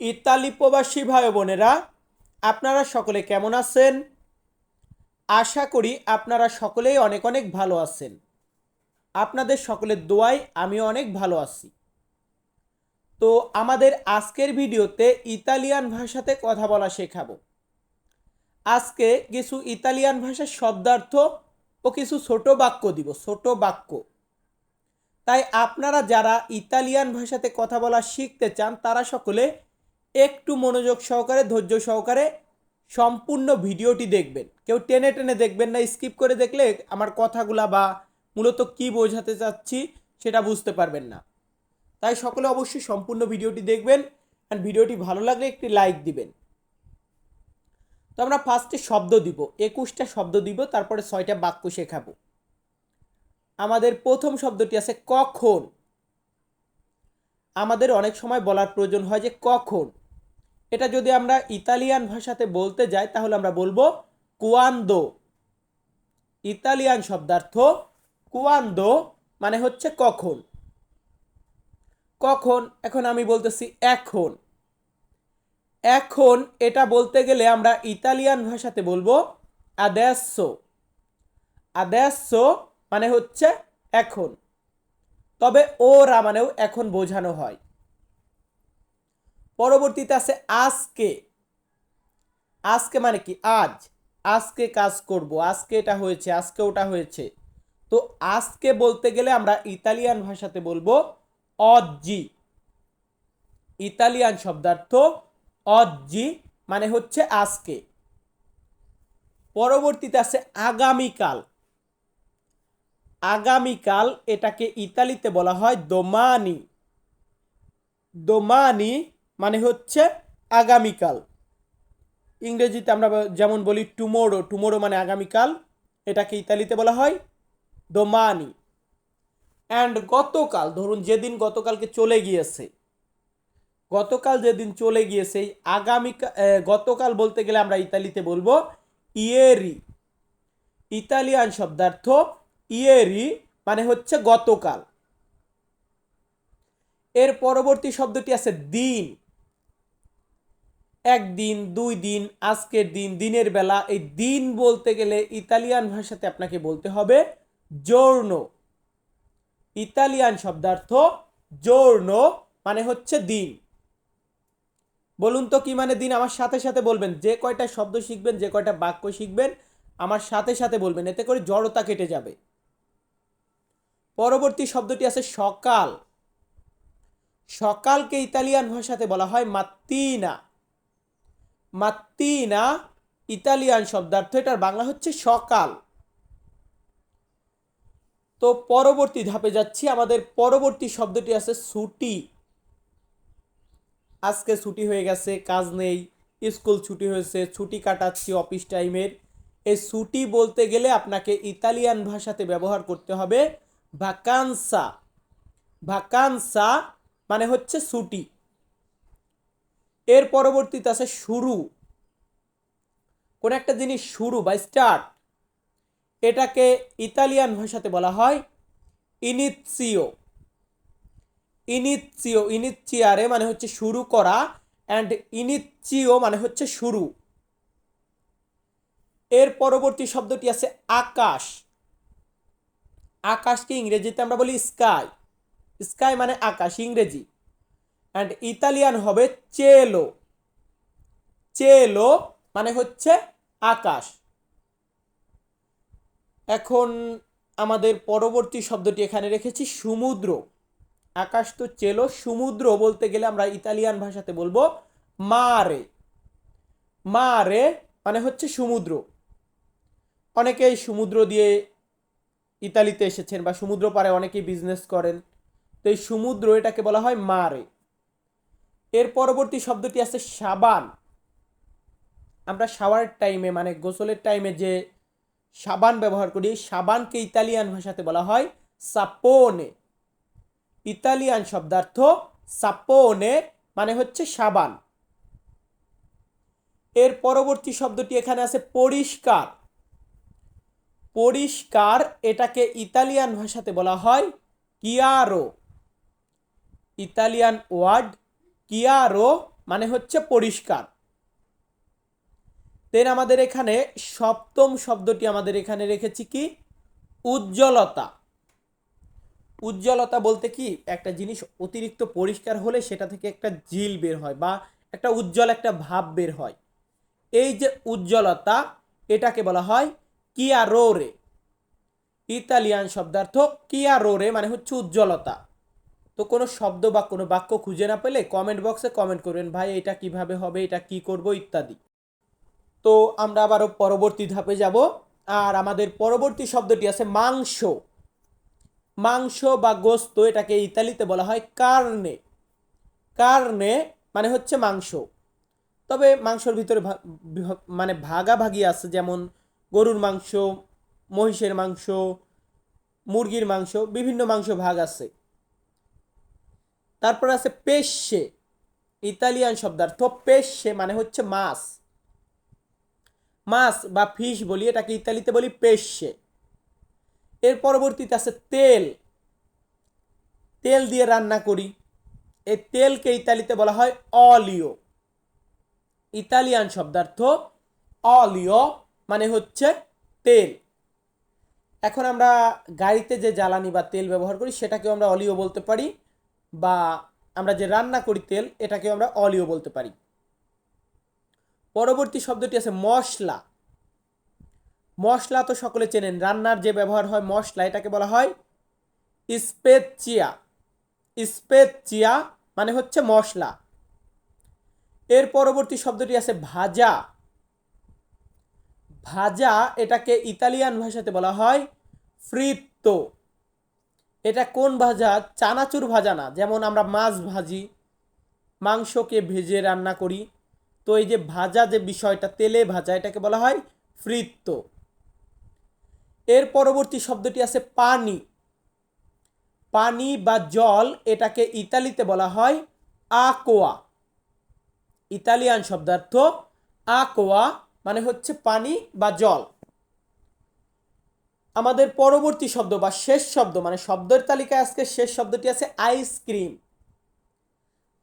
Italy প্রবাসী ভাই বোনেরা, আপনারা সকলে কেমন আছেন? আশা করি আপনারা সকলেই অনেক অনেক ভালো আছেন। আপনাদের সকলের দোয়ায় আমি অনেক ভালো আছি। তো আমাদের আজকের ভিডিওতে ইতালিয়ান ভাষাতে কথা বলা শেখাবো। আজকে কিছু ইতালিয়ান ভাষার শব্দার্থ ও কিছু ছোট বাক্য দিব, ছোট বাক্য। তাই আপনারা যারা ইতালিয়ান ভাষাতে কথা বলা শিখতে চান, তারা সকলে একটু মনোযোগ সহকারে, ধৈর্য সহকারে সম্পূর্ণ ভিডিওটি দেখবেন। কেউ টেনে টেনে দেখবেন না, স্কিপ করে দেখলে আমার কথাগুলা বা মূলত কি বোঝাতে চাচ্ছি সেটা বুঝতে পারবেন না। তাই সকলে অবশ্যই সম্পূর্ণ ভিডিওটি দেখবেন অ্যান্ড ভিডিওটি ভালো লাগলে একটি লাইক দিবেন। তো আমরা ফার্স্টে শব্দ দিব, একুশটা শব্দ দিব, তারপরে ছয়টা বাক্য শেখাবো। আমাদের প্রথম শব্দটি আছে কখন? আমাদের অনেক সময় বলার প্রয়োজন হয় যে কখন। এটা যদি আমরা ইতালিয়ান ভাষাতে বলতে যাই, তাহলে আমরা বলব কুয়ান্দো। ইতালিয়ান শব্দার্থ কুয়ান্দো মানে হচ্ছে কখন। কখন, এখন আমি বলতেছি এখন। এখন এটা বলতে গেলে আমরা ইতালিয়ান ভাষাতে বলব আদেসো আদেসো মানে হচ্ছে এখন। তবে ওরা মানেও এখন বোঝানো হয়। পরবর্তীতে আছে আজকে। আজকে মানে কি? আজ। আজকে কাজ করব। আজকে এটা হয়েছে, আজকে ওটা হয়েছে। তো আজকে বলতে গেলে আমরা ইতালিয়ান ভাষাতে বলব অজি ইতালিয়ান শব্দার্থ অজি মানে হচ্ছে আজকে। পরবর্তীতে আছে আগামীকাল। আগামীকাল এটাকে ইতালিতে বলা হয় দোমানি। দোমানি মানে হচ্ছে আগামীকাল। ইংরেজিতে আমরা যেমন বলি টুমোরো টুমোরো মানে আগামীকাল, এটাকে ইতালিতে বলা হয় দোমানি। অ্যান্ড গতকাল, ধরুন যেদিন গতকালকে চলে গিয়েছে, গতকাল যেদিন চলে গিয়েছে আগামীকাল গতকাল বলতে গেলে আমরা ইতালিতে বলব ইয়েরি। ইতালিয়ান শব্দার্থ ইয়েরি মানে হচ্ছে গতকাল। এর পরবর্তী শব্দটি আছে দিন। একদিন দুই দিন, আজকের দিন, দিনের বেলা। এই দিন বলতে গেলে ইতালিয়ান ভাষাতে আপনাকে বলতে হবে জোর্ণ ইতালিয়ান শব্দার্থ জোর্ণ মানে হচ্ছে দিন। বলুন তো কি মানে দিন? আমার সাথে সাথে বলবেন। যে কয়টা শব্দ শিখবেন, যে কয়টা বাক্য শিখবেন, আমার সাথে সাথে বলবেন। এতে করে জড়তা কেটে যাবে। পরবর্তী শব্দটি আছে সকাল। সকালকে ইতালিয়ান ভাষাতে বলা হয় মাত্তিনা। মাত্তিনা ইতালিয়ান শব্দার্থ, এটার বাংলা হচ্ছে সকাল। তো পরবর্তী ধাপে যাচ্ছি, আমাদের পরবর্তী শব্দটি আছে ছুটি। আজকে ছুটি হয়ে গেছে, কাজ নেই, স্কুল ছুটি হয়েছে, ছুটি কাটাচ্ছি অফিস টাইমের। এই ছুটি বলতে গেলে আপনাকে ইতালিয়ান ভাষাতে ব্যবহার করতে হবে ভাকানসা ভাকানসা মানে হচ্ছে ছুটি। এর পরবর্তীতে আছে শুরু। কোন একটা জিনিস শুরু বা স্টার্ট এটাকে ইতালিয়ান ভাষাতে বলা হয় ইনিৎসিও ইনিৎসিও ইনিচিয়ারে মানে হচ্ছে শুরু করা অ্যান্ড ইনিচিও মানে হচ্ছে শুরু। এর পরবর্তী শব্দটি আছে আকাশ। আকাশকে ইংরেজিতে আমরা বলি স্কাই। স্কাই মানে আকাশ ইংরেজি। অ্যান্ড ইতালিয়ান হবে চেলো। চেলো মানে হচ্ছে আকাশ। এখন আমাদের পরবর্তী শব্দটি এখানে রেখেছি, সমুদ্র। আকাশ তো চেলো, সমুদ্র বলতে গেলে আমরা ইতালিয়ান ভাষাতে বলব মারে। মারে মানে হচ্ছে সমুদ্র। অনেকেই সমুদ্র দিয়ে ইতালিতে এসেছেন বা সমুদ্র পারে অনেকেই বিজনেস করেন। তো এই সমুদ্র এটাকে বলা হয় মারে। এর পরবর্তী শব্দটি আছে সাবান। আমরা শাওয়ারের টাইমে মানে গোসলের টাইমে যে সাবান ব্যবহার করি সাবানকে ইতালিয়ান ভাষাতে বলা হয় সাপোনে। ইতালিয়ান শব্দার্থ সাপোনে মানে হচ্ছে সাবান। এর পরবর্তী শব্দটি এখানে আছে পরিষ্কার। পরিষ্কার এটাকে ইতালিয়ান ভাষাতে বলা হয় কিয়ারো ইতালিয়ান ওয়ার্ড কিয়ারো মানে হচ্ছে পরিষ্কার। দেন আমাদের এখানে সপ্তম শব্দটি আমাদের এখানে রেখেছি কি? উজ্জ্বলতা। উজ্জ্বলতা বলতে কি? একটা জিনিস অতিরিক্ত পরিষ্কার হলে সেটা থেকে একটা জিল বের হয় বা একটা উজ্জ্বল একটা ভাব বের হয়। এই যে উজ্জ্বলতা, এটাকে বলা হয় কিয়ারোরে। ইতালিয়ান শব্দার্থ কিয়ারোরে মানে হচ্ছে উজ্জ্বলতা। তো কোনো শব্দ বা কোনো বাক্য খুঁজে না পেলে কমেন্ট বক্সে কমেন্ট করবেন, ভাই, এটা কীভাবে হবে? এটা কি করব? ইত্যাদি। তো আমরা আবারও পরবর্তী ধাপে যাব। আর আমাদের পরবর্তী শব্দটি আছে মাংস। মাংস বা গোস্ত এটাকে ইতালিতে বলা হয় কার্নে। কার্নে মানে হচ্ছে মাংস। তবে মাংসর ভিতরে মানে ভাগাভাগি আছে, যেমন গরুর মাংস, মহিষের মাংস, মুরগির মাংস, বিভিন্ন মাংস ভাগ আছে। তারপর আছে পেশে, ইতালিয়ান শব্দার্থ পেশে মানে হচ্ছে মাছ। মাছ বা ফিশ বলি, এটাকে ইতালিতে বলি পেশে। এর পরবর্তীতে আছে তেল। তেল দিয়ে রান্না করি। এই তেলকে ইতালিতে বলা হয় অলিও। ইতালিয়ান শব্দার্থ অলিও মানে হচ্ছে তেল। এখন আমরা গাড়িতে যে জ্বালানি বা তেল ব্যবহার করি, সেটাকেও আমরা অলিও বলতে পারি বা আমরা যে রান্না করি তেল, এটাকেও আমরা অলিও বলতে পারি। পরবর্তী শব্দটি আছে মশলা। মশলা তো সকলে চেনেন, রান্নার যে ব্যবহার হয় মশলা, এটাকে বলা হয় স্পেচিয়া। স্পেচিয়া মানে হচ্ছে মশলা। এর পরবর্তী শব্দটি আছে ভাজা। ভাজা এটাকে ইতালিয়ান ভাষাতে বলা হয় ফ্রিত্তো এটা কোন ভাজা? চানাচুর ভাজা না। যেমন আমরা মাছ ভাজি, মাংসকে ভেজে রান্না করি। তো এই যে ভাজা যে বিষয়টা, তেলে ভাজা, এটাকে বলা হয় ফ্রিত্তো এর পরবর্তী শব্দটি আছে পানি। পানি বা জল এটাকে ইতালিতে বলা হয় আকোয়া ইতালিয়ান শব্দার্থ আকোয়া মানে হচ্ছে পানি বা জল। আমাদের পরবর্তী শব্দ বা শেষ শব্দ মানে শব্দের তালিকায় আজকে শেষ শব্দটি আছে আইসক্রিম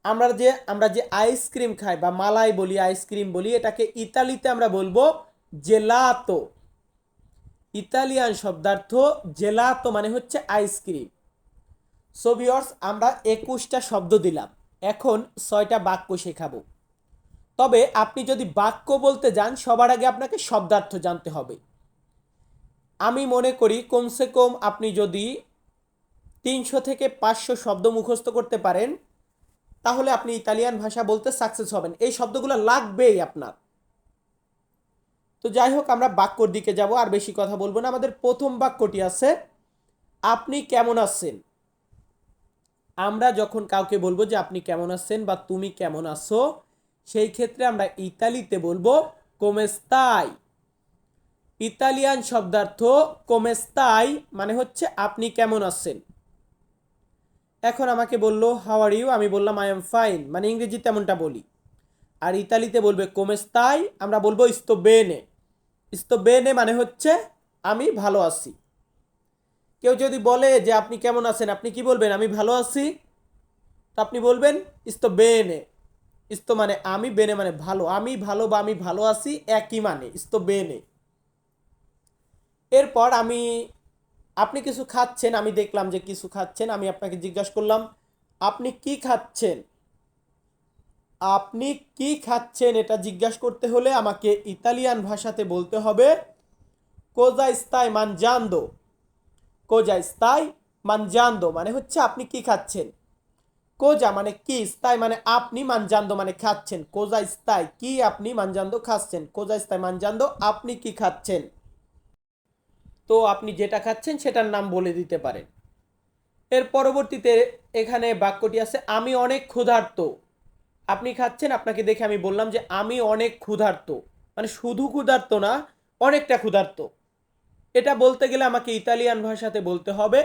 আমরা যে আমরা যে আইসক্রিম খাই বা মালাই বলি আইসক্রিম বলি, এটাকে ইতালিতে আমরা বলব জেলাতো ইতালিয়ান শব্দার্থ জেলাতো মানে হচ্ছে আইসক্রিম সো ভিউয়ার্স আমরা একুশটা শব্দ দিলাম। এখন ছয়টা বাক্য শেখাবো। তবে আপনি যদি বাক্য বলতে যান, সবার আগে আপনাকে শব্দার্থ জানতে হবে। আমি মনে করি, কমসে কম আপনি যদি তিনশো থেকে পাঁচশো শব্দ মুখস্থ করতে পারেন, তাহলে আপনি ইতালিয়ান ভাষা বলতে সাকসেস হবেন। এই শব্দগুলো লাগবেই আপনার। তো যাই হোক, আমরা বাক্যর দিকে যাব, আর বেশি কথা বলব না। আমাদের প্রথম বাক্যটি আছে, আপনি কেমন আছেন? আমরা যখন কাউকে বলব যে, আপনি কেমন আছেন? বা, তুমি কেমন আছো? সেই ক্ষেত্রে আমরা ইতালিতে বলব কোমেস্তাই। ইতালিয়ান শব্দার্থ কোমেস্তাই মানে হচ্ছে আপনি কেমন আছেন? এখন আমাকে বলল আর ইউ আমি বললাম আই এম ফাইন মানে ইংরেজি তেমনটা বলি। আর ইতালিতে বলবে কোমেস্তাই, আমরা বলব ইস্তো বেনে ইস্তো বেনে মানে হচ্ছে, আমি ভালো আছি। কেউ যদি বলে যে, আপনি কেমন আছেন? আপনি কি বলবেন? আমি ভালো আছি। তো আপনি বলবেন ইস্তো বেনে ইস্তো মানে আমি বেনে মানে ভালো, আমি ভালো বা আমি ভালো আছি, একই মানে ইস্তো বেনে। এরপর আমি, আপনি কিছু খাচ্ছেন, আমি দেখলাম যে কিছু খাচ্ছেন, আমি আপনাকে জিজ্ঞাসা করলাম, আপনি কি খাচ্ছেন? আপনি কি খাচ্ছেন এটা জিজ্ঞাসা করতে হলে আমাকে ইতালিয়ান ভাষাতে বলতে হবে কোজা স্তাই মানজান্দো। কোজা স্তাই মানজান্দো মানে হচ্ছে আপনি কি খাচ্ছেন? কোজা মানে কি? স্তাই মানে আপনি মানজান্দো মানে খাচ্ছেন। কোজা স্তাই কি আপনি মানজান্দো খাচ্ছেন? কোজা স্তাই মানজান্দো আপনি কি খাচ্ছেন? তো আপনি যেটা খাচ্ছেন সেটার নাম বলে দিতে পারেন। এর পরবর্তীতে এখানে বাক্যটি আছে, আমি অনেক ক্ষুধার্ত। আপনি খাচ্ছেন, আপনাকে দেখে আমি বললাম যে, আমি অনেক ক্ষুধার্ত। মানে শুধু ক্ষুধার্ত না, অনেকটা ক্ষুধার্ত। এটা বলতে গেলে আমাকে ইতালিয়ান ভাষাতে বলতে হবে,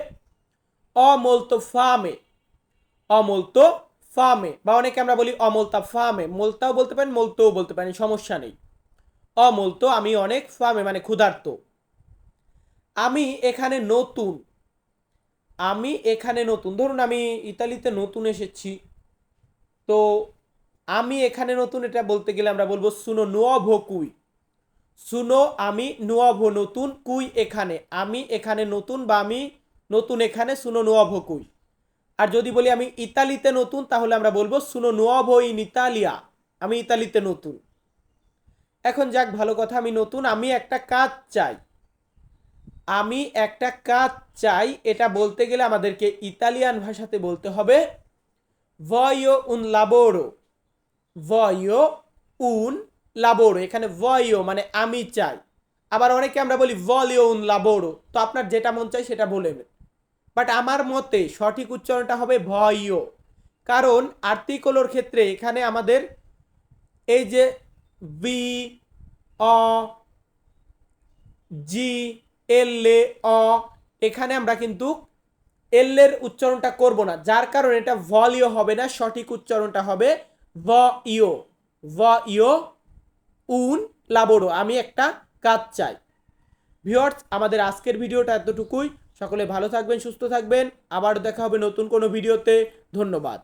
অমলতো ফামে। অমলতো ফামে, বা অনেকে আমরা বলি অমলতা ফামে। মলতাও বলতে পারেন, মলতোও বলতে পারেন, সমস্যা নেই। অমলতো, আমি অনেক ফামে মানে ক্ষুধার্ত। আমি এখানে নতুন। আমি এখানে নতুন। ধরুন, আমি ইতালিতে নতুন এসেছি। তো আমি এখানে নতুন, এটা বলতে গেলে আমরা বলব সুনো নুয়াভো কুই সুনো, আমি নুয়াভো নতুন কুই এখানে। আমি এখানে নতুন বা আমি নতুন এখানে, সুনো নুয়াভো কুই আর যদি বলি আমি ইতালিতে নতুন, তাহলে আমরা বলব সুনো নুয়াভো ইন ইতালিয়া আমি ইতালিতে নতুন। এখন যাক, ভালো কথা, আমি নতুন, আমি একটা কাজ চাই। আমি একটা কাজ চাই, এটা বলতে গেলে আমাদেরকে ইতালিয়ান ভাষাতে বলতে হবে ভয়ো উন লাবোরো ভয়ো উন লাবোরো এখানে ভয়ো মানে আমি চাই। আবার অনেকে আমরা বলি ভলিও উন লাবোরো তো আপনার যেটা মন চাই, সেটা বলেন বাট আমার মতে সঠিক উচ্চারণটা হবে ভয়ো কারণ আর্টিকলোর ক্ষেত্রে এখানে আমাদের এই যে বি অ জি এল এ অ এখানে আমরা কিন্তু এলের উচ্চারণটা করব না। যার কারণে এটা ভলিও হবে না, সঠিক উচ্চারণটা হবে ভ ইও ভ ইও উন লাবোরো আমি একটা কাজ চাই। ভিওর্স আমাদের আজকের ভিডিওটা এতটুকুই। সকলে ভালো থাকবেন সুস্থ থাকবেন। আবার দেখা হবে নতুন কোনো ভিডিওতে। ধন্যবাদ।